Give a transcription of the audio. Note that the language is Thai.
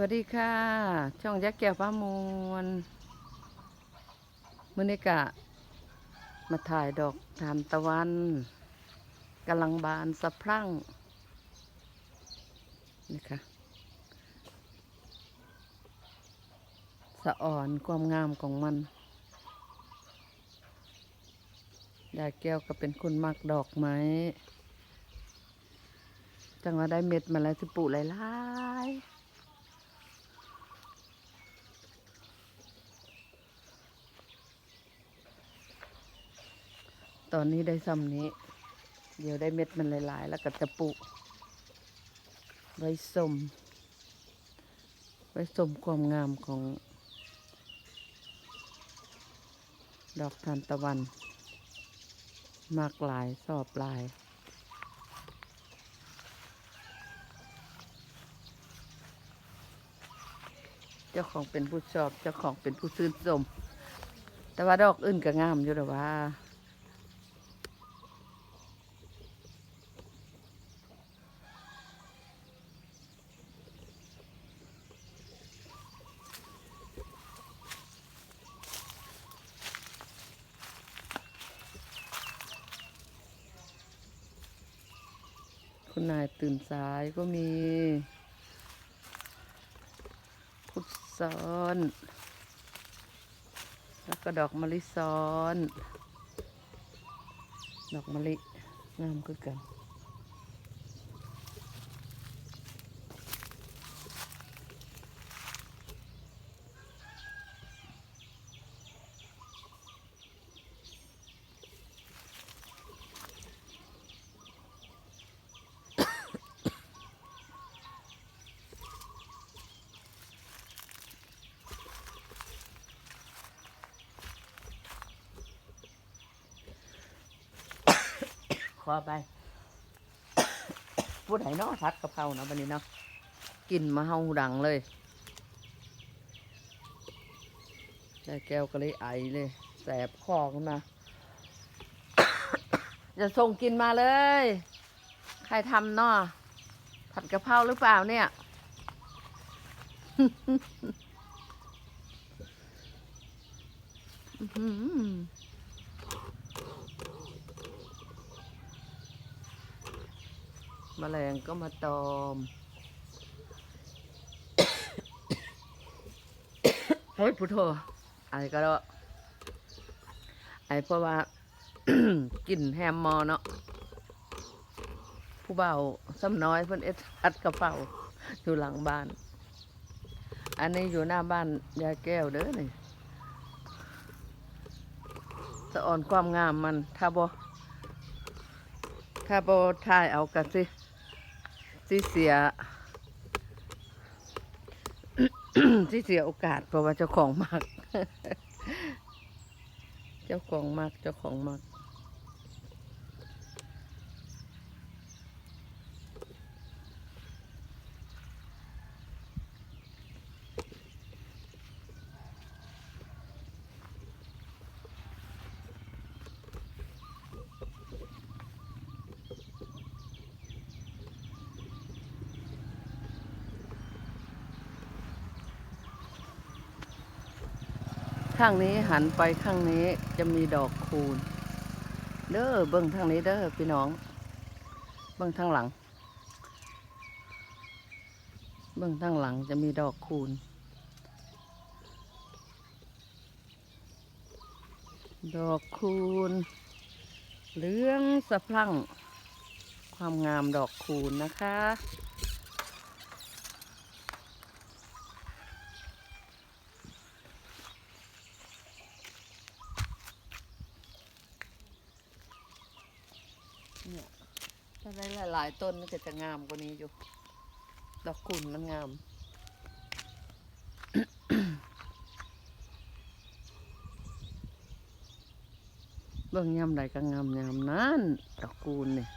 วัสดีค่ะ ช่องยักษ์แก้วฟ้ามวลมือนี้กะ มาถ่ายดอกทานตะวันกำลังบานสะพรั่งนี่ค่ะสะอ่อนความงามของมันยายแก้วก็เป็นคนมักดอกไม้จังว่าได้เม็ดมาแล้วสิปลูกหลายๆ ตอนนี้ได้ซ้ำนี้ เดี๋ยวได้เม็ดมันหลายๆ แล้วก็จะปลูกไว้สมไว้สมความงามของ ดอกทานตะวัน มากลายสอบลายเจ้าของเป็นผู้ชอบ เจ้าของเป็นผู้ซื่นชมแต่ว่าดอกอื่นก็งามอยู่แต่ว่า คุณนายตื่นสายก็มี พุทธซ้อน แล้วก็ดอกมะลิซ้อน ดอกมะลิงามคือกัน ขอไปพูดไหนเนาะพัดกะเพราเนาะวันนี้เนาะกินมาเฮาดังเลยได้แก้วก็เลยไอเลย แสบคอขึ้นมาจะส่งกินมาเลย ใครทำเนาะผัดกะเพราหรือเปล่าเนี่ย อื อหือแมลงก็มาตอม เฮ้ยพุทโธไอ้ก็แล้วไอ้เพราะว่ากินแฮมมอเนาะผู้เบาซ้ำน้อยเพิ่นเอ็ดพัดกระเป๋าอยู่หลังบ้าน อันนี้อยู่หน้าบ้านยายแก้วเด้อนี่สะอ่อนความงามมัน ถ้าบ่ถ้าบ่ถ่ายเอากันสิ ที่เสีย ที่เสียโอกาสเพราะว่าเจ้าของมากเจ้าของมากเจ้าของมาก ข้างนี้หันไปข้างนี้จะมีดอกคูณ เด้อเบิ้งทางนี้เด้อพี่น้อง เบิ้งทางหลัง เบิ้งทางหลังจะมีดอกคูณ ดอกคูณเหลืองสะพรั่ง ความงามดอกคูณนะคะ เนี่ยถ้าได้หลายๆต้นมันก็จะงามกว่านี้อยู่ ดอกกุ่นมันงามเบื้องยามใดก็งามยามนั้นดอกกุ่นี่ย